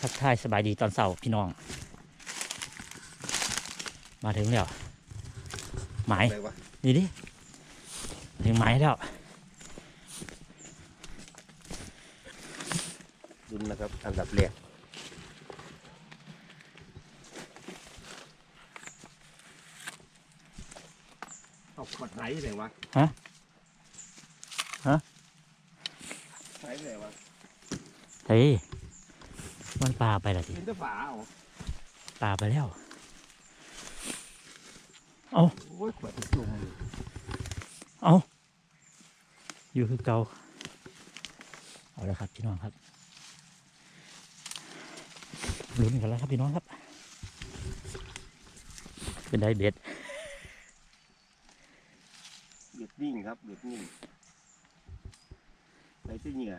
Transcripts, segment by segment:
ทักทายสบายดีตอนเสาร์พี่น้อง มาถึงแล้วหมายอะไรวะนี่ดิมาถึงหมายแล้วดุนนะครับอันดับแรกเอาขวดไหนเลยวะฮะฮะไหนเลยวะเฮ้ย มันปลาไปละทีเป็นเจ้าฝาเอปลาไปแล้วโอ้ยขวดจุ่มอยู่เอาอยู่คือเก่าเอาละครับพี่น้องครับลุ้นกันแล้วครับพี่น้องครับ เป็นได้เบ็ดเบ็ดนิ่งครับเบ็ดนิ่งไหนที่เหงื่อ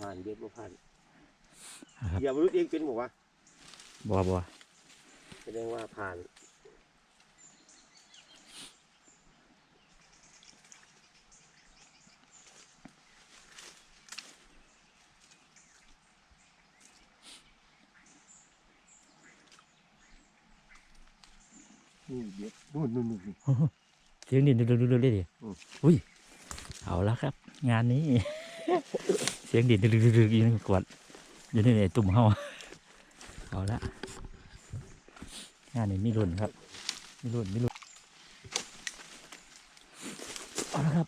ผ่านเบ็ดบ่ผ่านนะครับ อย่ามนุษย์เองเป็นหมวะบัวบัวแสดงว่าผ่านนี่เบ็ดนู่นนู่นนู่นเสียงดินดูดูดูเลยดิอืม อุ้ยเอาละครับ งานนี้เสียงดินดูดูดูอยู่ในกวดอยู่ในตุ่มเฮาเอาละงานนี้มีรุ่นครับ มีรุ่นมีรุ่นเอาละครับ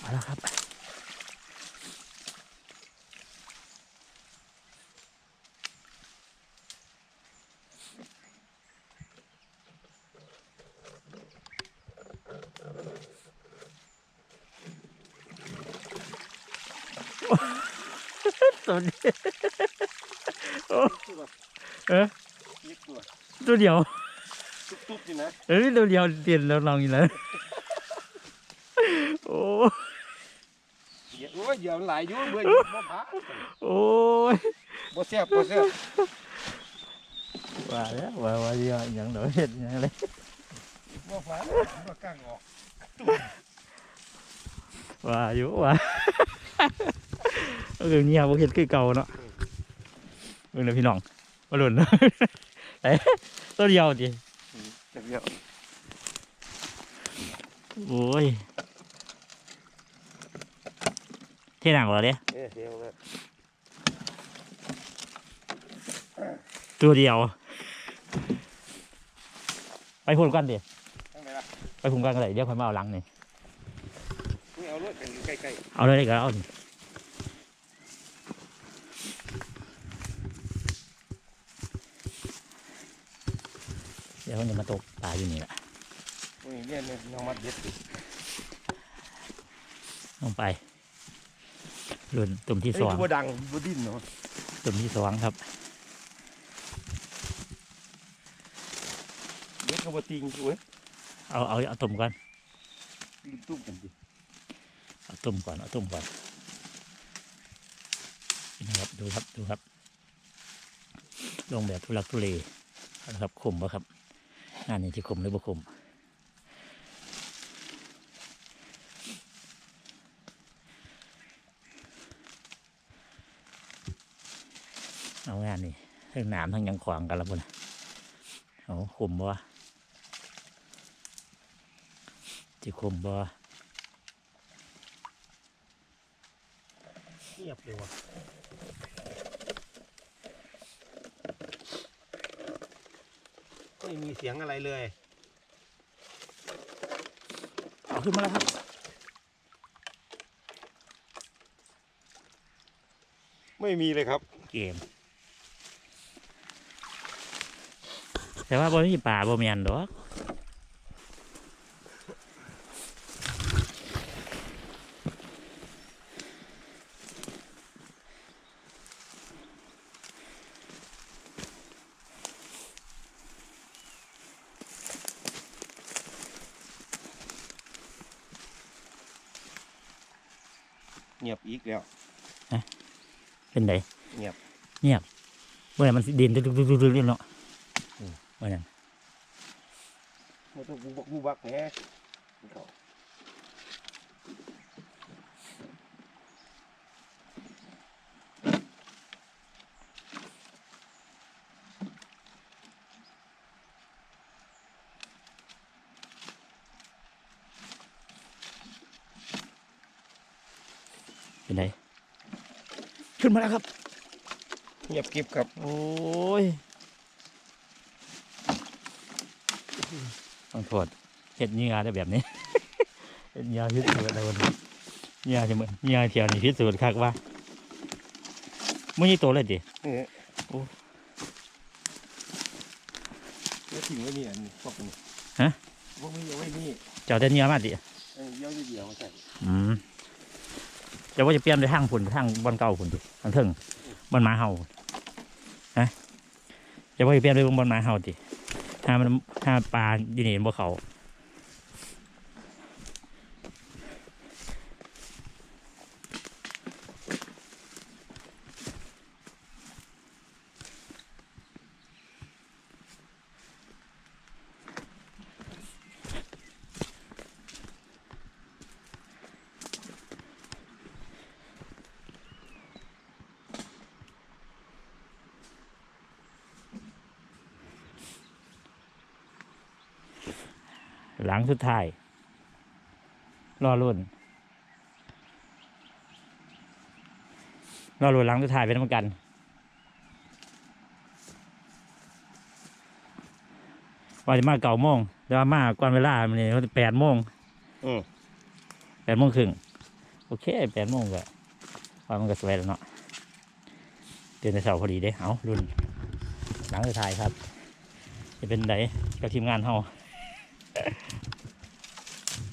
เอาละครับ ตัวนี้โอ้เออนี่ตัวตัวเดียว ตุ๊บๆนี่นะเอ้ยตัวเดียวเตียนแล้วลองอีกแล้วโอ้เหยียบโอ้ยเหยียบหลายอยู่เบื่ออยู่บ่ผาโอ้ยบ่แซ่บบ่แซ่บว่าแล้วว่าว่าเยอะอย่างเดี๋ยวเห็นอย่างไรบ่ผาบ่กล้างออกว่าอยู่ว่า เออเนี่ยบ่เห็นคือเก่าเนาะเออเลยพี่น้องมาหล่นเอ๊ะตัวเดียวดิจับเดียวโอ้ยเท่หนังเหรอเนี่ยเอ้ยเดียวเลยตัวเดียว ไปพูดกันดิทั้งไหนล่ะไปพูดกันก็ได้เดี๋ยวค่อยมาเอาหลังนี่นี่เอารถกันใกล้เอาเลยก็เอาดิ ดี๋ยวมันจะมาตกปลาอยู่นี่แหละๆนี่เนี่ยเนี่ยน้องมัดเด็ดดิลงไปรุ่นตุ่มที่เอ้สยองบ่ดังบ่ดิ้นเนาะตุ่มที่สองครับเด็ดเขาบ่ติงกูเว้ยเอาเอาเอาตุ่มก่อนดิ้นตุ้มกันดิเอาตุ่มก่อนเอาตุ่มก่อนนี่ครับดูครับดูครับลงแบบทุลักทุเลนะครับขมปะครับ งานนี้ที่ขมหรือบ่ขมเอางานนี่ทั้งหนามทั้งยังขวางกันแล้วบุญเอาขมบ่วะที่ขมบ่วะเงียบเลยว่ะ ไม่มีเสียงอะไรเลยเอาขึ้นมาแล้วครับ ไม่มีเลยครับ เกม แต่ว่าบ่มีป่าบ่มีอันดอก เงียบอีกแล้วเป็นไดเงียบเงียบเมื่อไหร่มันสิดินตึกๆๆๆๆเนาะอืมเมื่อนั้นมันต้องบูบักบูบักแหน่ เป็นไงขึ้นมาแล้วครับเงียบกริบครับ โอ้ยต้องโทษเห็ดเหงื่อได้แบบนี้ เห็ดเหงื่อพิษสูจน์อะไรวันนี้เหงื่อจะเหมือนเหงื่อเที่ยวนี่พิษสูจน์คักว่าไม่ใช่ตัวเลยดินี่โอ้แล้วทิ้งไว้นี่อันนี้พวกนี้ฮะพวกนี้เอาไว้นี่เจ้าแต่เหงื่อมาดิเออเยี่ยวเดียวๆมาใส่อืม จะว่าจะเปลี่ยนไปทางผุนทางบอลเก่าผุนดิทางเทิงบอลหมาเห่าฮะจะว่าจะเปลี่ยนไปบอลหมาเห่าดิถ้ามันถ้าปลาอยู่นี่บนเขา หลังสุดท้ายรอรุ่นรอรุ่นหลังสุดท้ายเป็นเหมือนกัน ว่าจะมาเก่าโมงแต่ว่ามาก่อนเวลามันนี่แปดโมงอืมแปดโมงครึ่งโอเคแปดโมงก็ว่ามันก็สวยแล้วเนาะเดือนในเสาร์พอดีเด้เอารุ่นหลังสุดท้ายครับ จะเป็นไดกับทีมงานเฮา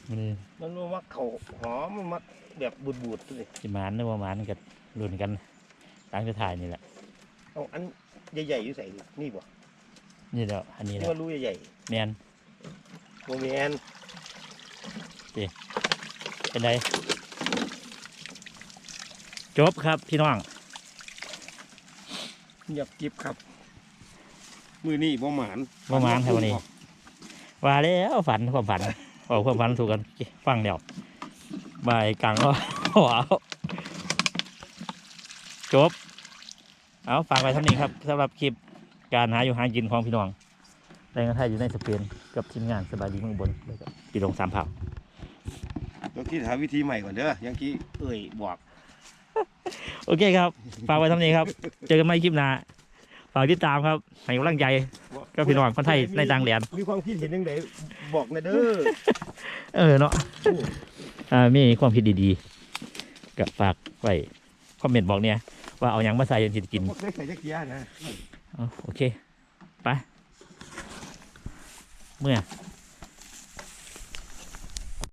มันนี่มันรู้มักเขาหอมมันมักแบบบูดๆเลยสิมานหรือว่าหมันกับรุ่นกันหลังสุดท้ายนี่แหละ เอาอันใหญ่ๆอยู่ใส่ดินี่บ่นี่แหล้วอันนี้แหนี่ละว่ารู้ใหญ่แมนๆโมเมนเป็นไดจบครับพี่น้องเงียบกริบครับ มือนี่บ่หมานบ่หมานครับวันนี้ ว่าแล้วฝันความฝันบอกความฝันถูกกันฟังเดี๋ยวบายกลางก็ว้าวจบ เอาฝากไว้เท่านี้ครับสำหรับคลิปการหาอยู่หากินของพี่น้องแรงกระไทยอยู่ในสเปนกับทีมงานสบายดีเมืองบนแล้วก็ปีลงสามเผ่าต้องคิดหาวิธีใหม่ก่อนเด้อยังกี้เอ่ยบอกโอเคครับ ฝากไว้เท่านี้ครับ เจอกันใหม่คลิปหน้าฝากติดตามครับให้กำลังใจ ก็พี่น้องคนไทยในต่างแดนมีความคิดเห็นยังไงบอกนะเด้อเออเนาะอ่ามีความคิดดีๆกับฝากไว้คอมเมนต์บอกเนี่ยว่าเอาหยังมาใส่ยันสิกินพวกได้ใส่จักรยานนะเอาโอเคไปเมื่อ